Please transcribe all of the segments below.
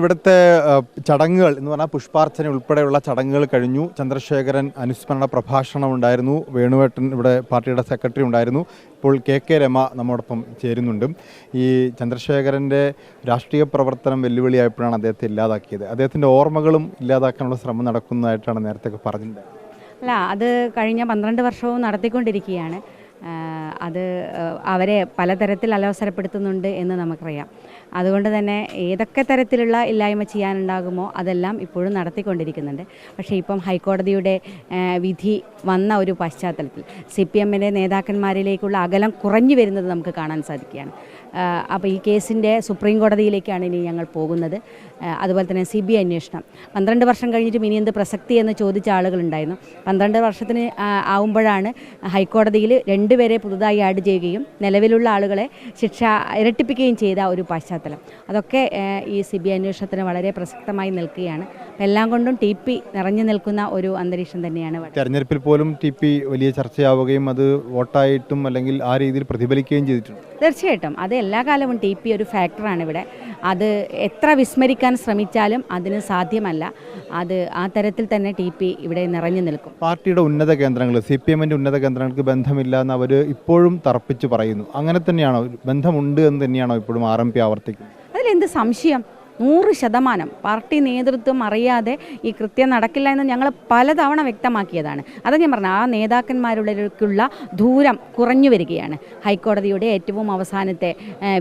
ഇവിടുത്തെ ചടങ്ങുകൾ എന്ന് പറഞ്ഞാൽ പുഷ്പാർച്ചന ഉൾപ്പെടെയുള്ള ചടങ്ങുകൾ കഴിഞ്ഞു. ചന്ദ്രശേഖരൻ അനുസ്മരണ പ്രഭാഷണം ഉണ്ടായിരുന്നു. വേണുവേട്ടൻ ഇവിടെ പാർട്ടിയുടെ സെക്രട്ടറി ഉണ്ടായിരുന്നു. ഇപ്പോൾ കെ കെ രമ നമ്മോടൊപ്പം ചേരുന്നുണ്ട്. ഈ ചന്ദ്രശേഖരന്റെ രാഷ്ട്രീയ പ്രവർത്തനം വെല്ലുവിളിയായപ്പോഴാണ് അദ്ദേഹത്തെ ഇല്ലാതാക്കിയത്. അദ്ദേഹത്തിന്റെ ഓർമ്മകളും ഇല്ലാതാക്കാനുള്ള ശ്രമം നടക്കുന്നതായിട്ടാണ് നേരത്തെ പറഞ്ഞിട്ടുണ്ട് അല്ല അത് കഴിഞ്ഞ പന്ത്രണ്ട് വർഷവും നടത്തിക്കൊണ്ടിരിക്കുകയാണ്. അത് അവരെ പലതരത്തിൽ അലോസരപ്പെടുത്തുന്നുണ്ട് എന്ന് നമുക്കറിയാം. അതുകൊണ്ട് തന്നെ ഏതൊക്കെ തരത്തിലുള്ള ഇല്ലായ്മ ചെയ്യാനുണ്ടാകുമോ അതെല്ലാം ഇപ്പോഴും നടത്തിക്കൊണ്ടിരിക്കുന്നുണ്ട്. പക്ഷേ ഇപ്പം ഹൈക്കോടതിയുടെ വിധി വന്ന ഒരു പശ്ചാത്തലത്തിൽ സി പി എമ്മിന്റെ നേതാക്കന്മാരിലേക്കുള്ള അകലം കുറഞ്ഞു വരുന്നത് നമുക്ക് കാണാൻ സാധിക്കുകയാണ്. അപ്പോൾ ഈ കേസിന്റെ സുപ്രീം കോടതിയിലേക്കാണ് ഇനി ഞങ്ങൾ പോകുന്നത്. അതുപോലെ തന്നെ സി ബി ഐ അന്വേഷണം. പന്ത്രണ്ട് വർഷം കഴിഞ്ഞിട്ടും ഇനി എന്ത് പ്രസക്തി എന്ന് ചോദിച്ച ആളുകളുണ്ടായിരുന്നു. പന്ത്രണ്ട് വർഷത്തിന് ആവുമ്പോഴാണ് ഹൈക്കോടതിയിൽ രണ്ടുപേരെ പുതുതായി ആഡ് ചെയ്യുകയും നിലവിലുള്ള ആളുകളെ ശിക്ഷ ഇരട്ടിപ്പിക്കുകയും ചെയ്ത ഒരു പശ്ചാത്തലം. അതൊക്കെ ഈ സി ബി ഐ അന്വേഷണത്തിന് വളരെ പ്രസക്തമായി നിൽക്കുകയാണ്. എല്ലാം കൊണ്ടും ടി പി നിറഞ്ഞു നിൽക്കുന്ന ഒരു അന്തരീക്ഷം തന്നെയാണ് തെരഞ്ഞെടുപ്പിൽ പോലും ടി പി വലിയ ചർച്ചയാവുകയും അത് വോട്ടായിട്ടും അല്ലെങ്കിൽ ആ രീതിയിൽ പ്രതിഫലിക്കുകയും ചെയ്തിട്ടുണ്ട്. തീർച്ചയായിട്ടും. അത് എല്ലാ കാലവും ടി പി ഒരു ഫാക്ടറാണ് ഇവിടെ. അത് എത്ര വിസ്മരിക്കാൻ ശ്രമിച്ചാലും അതിന് സാധ്യമല്ല. അത് ആ തരത്തിൽ തന്നെ ടി പി ഇവിടെ നിറഞ്ഞു നിൽക്കും. പാർട്ടിയുടെ ഉന്നത കേന്ദ്രങ്ങൾ സി പി എമ്മിന്റെ ഉന്നത കേന്ദ്രങ്ങൾക്ക് ബന്ധമില്ല എന്ന് അവർ ഇപ്പോഴും തർപ്പിച്ച് പറയുന്നു. അങ്ങനെ തന്നെയാണോ? ബന്ധമുണ്ട് എന്ന് തന്നെയാണോ ഇപ്പോഴും ആർ എം പി ആവർത്തിക്കുന്നത്? അതിലെന്ത് സംശയം? നൂറ് ശതമാനം. പാർട്ടി നേതൃത്വം അറിയാതെ ഈ കൃത്യം നടക്കില്ല എന്ന് ഞങ്ങൾ പലതവണ വ്യക്തമാക്കിയതാണ്. അത് ഞാൻ പറഞ്ഞു ആ നേതാക്കന്മാരുള്ള ദൂരം കുറഞ്ഞു വരികയാണ്. ഹൈക്കോടതിയുടെ ഏറ്റവും അവസാനത്തെ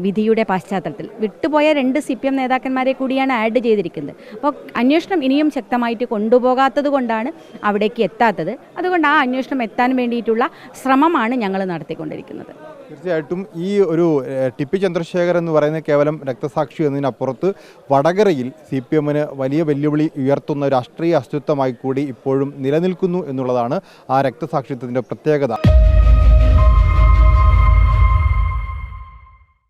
വിധിയുടെ പശ്ചാത്തലത്തിൽ. വിട്ടുപോയ രണ്ട് സി പി എം നേതാക്കന്മാരെ കൂടിയാണ് ആഡ് ചെയ്തിരിക്കുന്നത്. അപ്പോൾ അന്വേഷണം ഇനിയും ശക്തമായിട്ട് കൊണ്ടുപോകാത്തത് കൊണ്ടാണ് അവിടേക്ക് എത്താത്തത്. അതുകൊണ്ട് ആ അന്വേഷണം എത്താൻ വേണ്ടിയിട്ടുള്ള ശ്രമമാണ് ഞങ്ങൾ നടത്തിക്കൊണ്ടിരിക്കുന്നത്. തീർച്ചയായിട്ടും ഈ ഒരു ടിപ്പി ചന്ദ്രശേഖർ എന്ന് പറയുന്നത് കേവലം രക്തസാക്ഷി എന്നതിനപ്പുറത്ത് വടകരയിൽ സി പി എമ്മിന് വലിയ വെല്ലുവിളി ഉയർത്തുന്ന രാഷ്ട്രീയ അസ്തിത്വമായി കൂടി ഇപ്പോഴും നിലനിൽക്കുന്നു എന്നുള്ളതാണ് ആ രക്തസാക്ഷിത്വത്തിന്റെ പ്രത്യേകത.